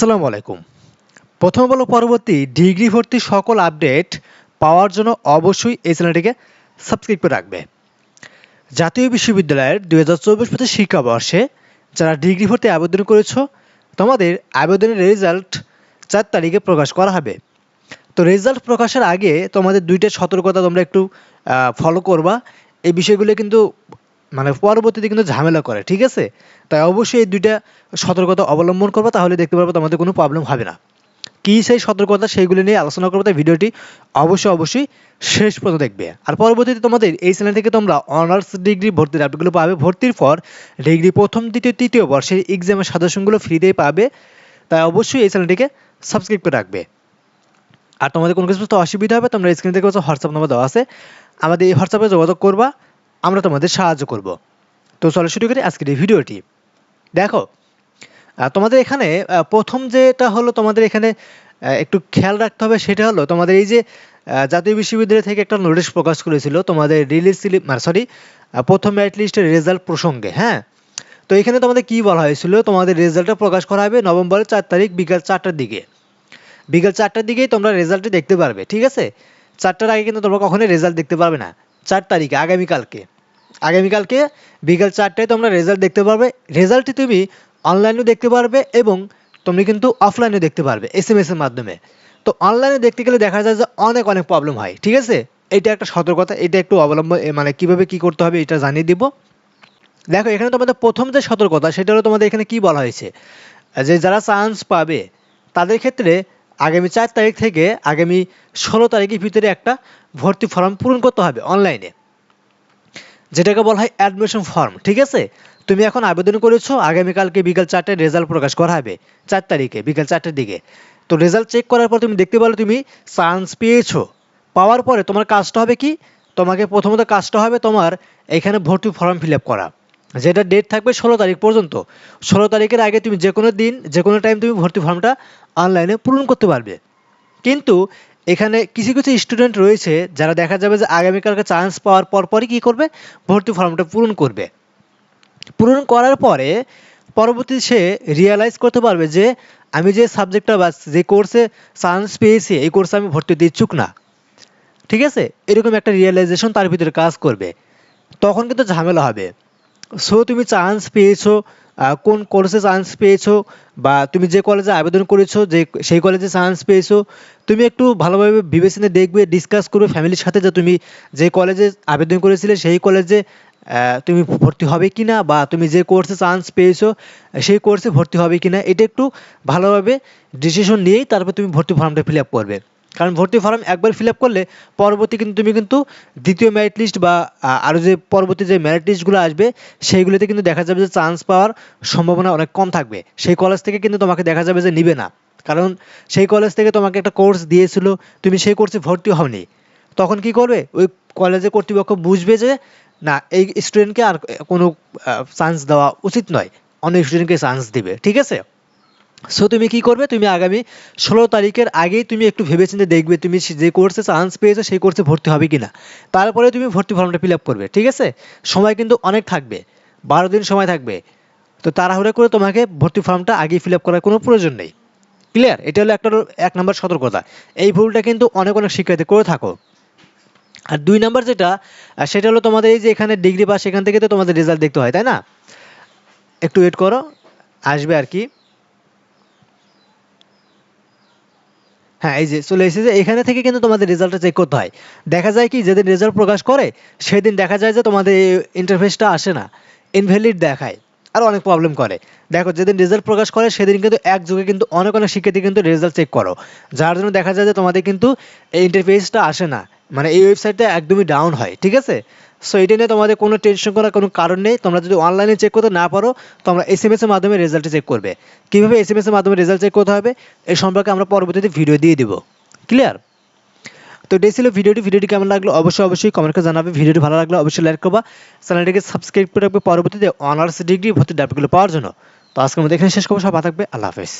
আসসালামু আলাইকুম। প্রথম বলো পরবর্তী ডিগ্রি ভর্তি সকল আপডেট পাওয়ার জন্য অবশ্যই এই চ্যানেলটিকে সাবস্ক্রাইব করে রাখবে। জাতীয় বিশ্ববিদ্যালয়ের দুই হাজার চব্বিশ পঁচিশ শিক্ষাবর্ষে যারা ডিগ্রি ভর্তি আবেদন করেছ, তোমাদের আবেদনের রেজাল্ট চার তারিখে প্রকাশ করা হবে। তো রেজাল্ট প্রকাশের আগে তোমাদের দুইটা সতর্কতা তোমরা একটু ফলো করবা। এই বিষয়গুলো কিন্তু মানে পরবর্তীতে কিন্তু ঝামেলা করে, ঠিক আছে? তাই অবশ্যই এই দুইটা সতর্কতা অবলম্বন করবা, তাহলে দেখতে পারব তোমাদের কোনো প্রবলেম হবে না। কী সেই সতর্কতা সেইগুলি নিয়ে আলোচনা করব, তাই ভিডিওটি অবশ্যই অবশ্যই শেষ পর্যন্ত দেখবে। আর পরবর্তীতে তোমাদের এই চ্যানেল থেকে তোমরা অনার্স ডিগ্রি ভর্তির আপডেটগুলো পাবে। ভর্তির পর ডিগ্রি প্রথম, দ্বিতীয়, তৃতীয় বর্ষের এক্সামের সাজেশনগুলো ফ্রিতেই পাবে। তাই অবশ্যই এই চ্যানেলটিকে সাবস্ক্রাইব করে রাখবে। আর তোমাদের কোনো কিছু অসুবিধা হবে, তোমরা স্ক্রিন থেকে হোয়াটসঅ্যাপ নাম্বার দেওয়া আছে। আমাদের এই হোয়াটসঅ্যাপে যোগাযোগ করবা। আমরা তোমাদের সাহায্য করব। তো চলো শুরু করি আজকের এই ভিডিওটি। দেখো তোমাদের এখানে প্রথম যেটা হলো তোমাদের এখানে একটু খেয়াল রাখতে হবে সেটা হলো তোমাদের এই যে জাতীয় বিশ্ববিদ্যালয় থেকে একটা নোটিশ প্রকাশ করেছিল তোমাদের রিলিজ স্লিপ সরি প্রথম মেরিট লিস্টের রেজাল্ট প্রসঙ্গে হ্যাঁ? তো এখানে তোমাদের কি বলা হয়েছিল? তোমাদের রেজাল্টটা প্রকাশ করা হবে নভেম্বরের চার তারিখ বিকাল চারটার দিকে। বিকাল চারটার দিকেই তোমরা রেজাল্টটি দেখতে পারবে, ঠিক আছে? চারটার আগে কিন্তু তোমরা কখনোই রেজাল্ট দেখতে পারবে না। চার তারিখে আগামীকালকে আগামীকালকে বিকাল চারটায় তোমরা রেজাল্ট দেখতে পারবে। রেজাল্টটি তুমি অনলাইনেও দেখতে পারবে এবং তুমি কিন্তু অফলাইনেও দেখতে পারবে এস এম এর মাধ্যমে। তো অনলাইনে দেখতে গেলে দেখা যায় যে অনেক অনেক প্রবলেম হয়, ঠিক আছে? এটা একটা সতর্কতা, এটা একটু অবলম্বন মানে কীভাবে কি করতে হবে এটা জানিয়ে দিব। দেখো, এখানে তোমাদের প্রথম যে সতর্কতা, সেটা হলো তোমাদের এখানে কি বলা হয়েছে? যে যারা চান্স পাবে, তাদের ক্ষেত্রে আগামী চার তারিখ থেকে আগামী ষোলো তারিখের ভিতরে একটা ভর্তি ফর্ম পূরণ করতে হবে অনলাইনে, যেটাকে বলা হয় অ্যাডমিশন ফর্ম, ঠিক আছে? তুমি এখন আবেদন করেছ, আগামীকালকে বিকাল চারটায় রেজাল্ট প্রকাশ করা হবে, চার তারিখে, বিকাল চারটের দিকে। তো রেজাল্ট চেক করার পর তুমি দেখতে পারো তুমি চান্স পেয়েছ। পাওয়ার পরে তোমার কাজটা হবে কি? তোমাকে প্রথমত কাজটা হবে তোমার এখানে ভর্তি ফর্ম ফিল করা। যেটা ডেট থাকবে ষোলো তারিখ পর্যন্ত। ষোলো তারিখের আগে তুমি যে কোনো দিন যে কোনো টাইম তুমি ভর্তি ফর্মটা অনলাইনে পূরণ করতে পারবে। কিন্তু এখানে কিছু কিছু স্টুডেন্ট রয়েছে যারা দেখা যাবে যে আগামীকালকে চান্স পাওয়ার পর পরই কী করবে? ভর্তি ফর্মটা পূরণ করবে। পূরণ করার পরে পরবর্তী সে রিয়েলাইজ করতে পারবে যে আমি যে সাবজেক্টটা বা যে কোর্সে চান্স পেয়েছি, এই কোর্সে আমি ভর্তি হতে ইচ্ছুক না। ঠিক আছে? এরকম একটা রিয়েলাইজেশন তার ভিতরে কাজ করবে। তখন কিন্তু ঝামেলা হবে। সো তুমি চান্স পেয়েছ কোন কোর্সে চান্স পেয়েছ, বা তুমি যে কলেজে আবেদন করেছ, যে সেই কলেজে চান্স পেয়েছ, তুমি একটু ভালোভাবে বিবেচনা দেখবে ডিসকাস করবে ফ্যামিলির সাথে যে তুমি যে কলেজে আবেদন করেছিলে, সেই কলেজে তুমি ভর্তি হবে কি না বা তুমি যে কোর্সে চান্স পেয়েছ, সেই কোর্সে ভর্তি হবে কি না এটা একটু ভালোভাবে ডিসিশন নিয়েই তারপর তুমি ভর্তি ফর্মটা ফিল আপ করবে। কারণ ভর্তি ফর্ম একবার ফিল আপ করলে পরবর্তী কিন্তু তুমি কিন্তু দ্বিতীয় মেরিট লিস্ট বা আরও যে পরবর্তী যে মেরিট লিস্টগুলো আসবে, সেইগুলোতে কিন্তু দেখা যাবে যে চান্স পাওয়ার সম্ভাবনা অনেক কম থাকবে। সেই কলেজ থেকে কিন্তু তোমাকে দেখা যাবে যে নিবে না। কারণ সেই কলেজ থেকে তোমাকে একটা কোর্স দিয়েছিল, তুমি সেই কোর্সে ভর্তি হওনি। তখন কি করবে? ওই কলেজে কর্তৃপক্ষ বুঝবে যে, না, এই স্টুডেন্টকে আর কোনো চান্স দেওয়া উচিত নয়। অন্য স্টুডেন্টকে চান্স দিবে। ঠিক আছে? সো তুমি কি করবে? তুমি আগামী ষোলো তারিখের আগেই তুমি একটু ভেবেচিন্তে দেখবে তুমি যে কোর্সে চান্স পেয়েছ, সেই কোর্সে ভর্তি হবে কি না তারপরে তুমি ভর্তি ফর্মটা ফিল আপ করবে, ঠিক আছে? সময় কিন্তু অনেক থাকবে, বারো দিন সময় থাকবে। তো তাড়াহুড়া করে তোমাকে ভর্তি ফর্মটা আগে ফিল আপ করার কোনো প্রয়োজন নেই। ক্লিয়ার এটা হলো একটা এক নম্বর সতর্কতা। এই ভুলটা কিন্তু অনেক অনেক শিক্ষার্থী করে থাকো। আর দুই নাম্বার যেটা সেটা হলো তোমাদের এই যে এখানে ডিগ্রি পাস সেখান থেকে তো তোমাদের রেজাল্ট দেখতে হয়, তাই না? একটু ওয়েট করো, আসবে আর কি। হ্যাঁ এই যে চলে এসেছে। এখানে থেকে কিন্তু তোমাদের রেজাল্টটা চেক করতে হয়। দেখা যায় কি, যেদিন রেজাল্ট প্রকাশ করে, সেদিন দেখা যায় যে তোমাদের ইন্টারফেসটা আসে না। ইনভ্যালিড দেখায়, আর অনেক প্রবলেম করে। দেখো, যেদিন রেজাল্ট প্রকাশ করে, সেদিন কিন্তু এক যুগে কিন্তু অনেক অনেক শিক্ষার্থী কিন্তু রেজাল্ট চেক করো। যার জন্য দেখা যায় যে তোমাদের কিন্তু এই ইন্টারফেসটা আসে না। মানে এই ওয়েবসাইটটা একদমই ডাউন হয়, ঠিক আছে? সো এটা নিয়ে তোমাদের কোনো টেনশন করার কোনো কারণ নেই। তোমরা যদি অনলাইনে চেক করতে না পারো, তোমরা এস এম এস এর মাধ্যমে রেজাল্টটা চেক করবে। কীভাবে এস এম এস এর মাধ্যমে রেজাল্ট চেক করতে হবে এই সম্পর্কে আমরা পরবর্তীতে ভিডিও দিয়ে দিব। ক্লিয়ার তো এটাই ছিল ভিডিওটি। ভিডিওটি কেমন লাগল অবশ্যই অবশ্যই কমেন্ট করে জানাবে। ভিডিওটি ভালো লাগলে অবশ্যই লাইক করবা। চ্যানেলটিকে সাবস্ক্রাইব করে রাখবে পরবর্তীতে অনার্স ডিগ্রি ভর্তি ডাবগুলো পাওয়ার জন্য। তো আজকের মধ্যে এখানে শেষ করব। সব থাকবে। আল্লাহ হাফেজ।